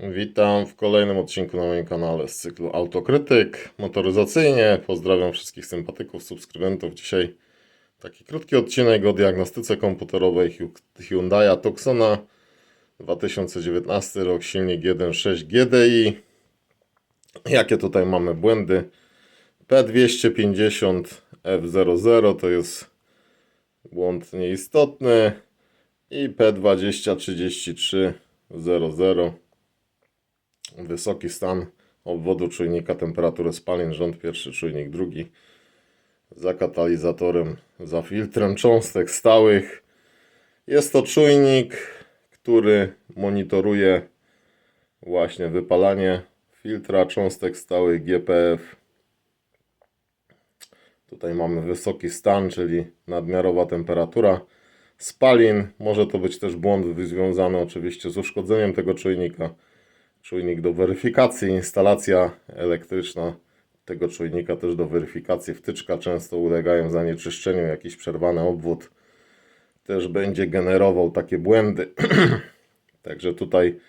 Witam w kolejnym odcinku na moim kanale z cyklu Autokrytyk motoryzacyjnie. Pozdrawiam wszystkich sympatyków, subskrybentów. Dzisiaj taki krótki odcinek o diagnostyce komputerowej Hy- Hyundai Tucsona 2019 rok, silnik 1.6 GDI. Jakie tutaj mamy błędy? P250 F00 to jest błąd nieistotny i P2033 00 wysoki stan obwodu czujnika temperatury spalin, rząd pierwszy, czujnik drugi, za katalizatorem, za filtrem cząstek stałych. Jest to czujnik, który monitoruje właśnie wypalanie filtra cząstek stałych GPF. Tutaj mamy wysoki stan, czyli nadmiarowa temperatura spalin. Może to być też błąd związany oczywiście z uszkodzeniem tego czujnika czujnik do weryfikacji, instalacja elektryczna tego czujnika też do weryfikacji. Wtyczka często ulegają zanieczyszczeniu, jakiś przerwany obwód też będzie generował takie błędy. Także tutaj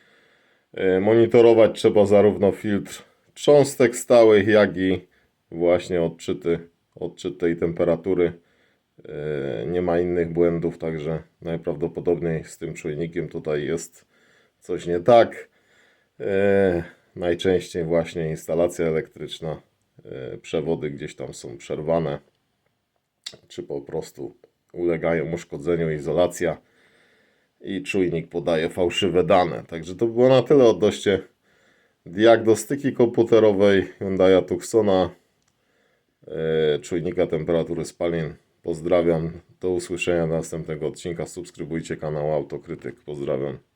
e, monitorować trzeba zarówno filtr cząstek stałych, jak i właśnie odczyty, odczyt tej temperatury. E, Nie ma innych błędów, także najprawdopodobniej z tym czujnikiem tutaj jest coś nie tak. E, najczęściej właśnie instalacja elektryczna, e, przewody gdzieś tam są przerwane, czy po prostu ulegają uszkodzeniu izolacja i czujnik podaje fałszywe dane. Także to było na tyle odnośnie diagnostyki komputerowej Hyundai Tucsona, e, czujnika temperatury spalin. Pozdrawiam, do usłyszenia następnego odcinka. Subskrybujcie kanał Autokrytyk. Pozdrawiam.